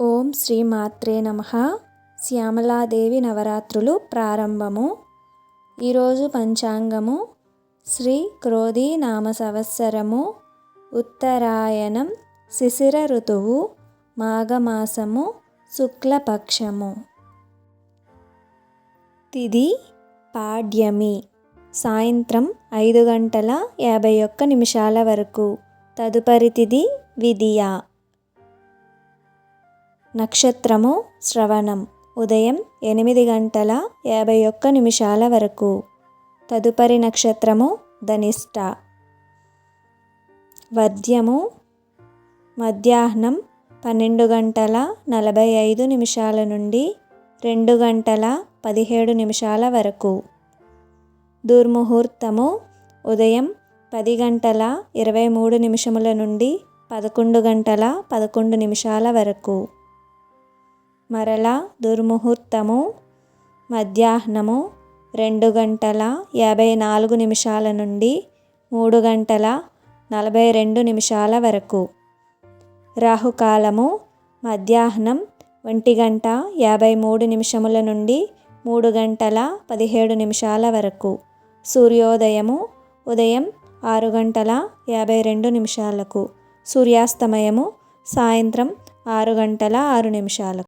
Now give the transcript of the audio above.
ఓం శ్రీ మాత్రే నమ. శ్యామలాదేవి నవరాత్రులు ప్రారంభము. ఈరోజు పంచాంగము. శ్రీ క్రోధీ నామ సంవత్సరము. ఉత్తరాయణం. శిశిర ఋతువు. మాఘమాసము. శుక్లపక్షము. తిది పాడ్యమి. సాయంత్రం ఐదు గంటల యాభై ఒక్క నిమిషాల వరకు. తదుపరి తిది విధియ నక్షత్రము శ్రవణం. ఉదయం ఎనిమిది గంటల యాభై ఒక్క నిమిషాల వరకు. తదుపరి నక్షత్రము ధనిష్ట. వద్యము మధ్యాహ్నం పన్నెండు గంటల నలభై ఐదు నిమిషాల నుండి రెండు గంటల పదిహేడు నిమిషాల వరకు. దుర్ముహూర్తము ఉదయం పది గంటల ఇరవై మూడు నిమిషముల నుండి పదకొండు గంటల పదకొండు నిమిషాల వరకు. మరలా దుర్ముహూర్తము మధ్యాహ్నము రెండు గంటల యాభై నాలుగు నిమిషాల నుండి మూడు గంటల నలభై రెండు నిమిషాల వరకు. రాహుకాలము మధ్యాహ్నం ఒంటి గంట యాభై మూడు నిమిషముల నుండి మూడు గంటల పదిహేడు నిమిషాల వరకు. సూర్యోదయము ఉదయం ఆరు గంటల యాభై రెండు నిమిషాలకు. సూర్యాస్తమయము సాయంత్రం ఆరు గంటల ఆరు నిమిషాలకు.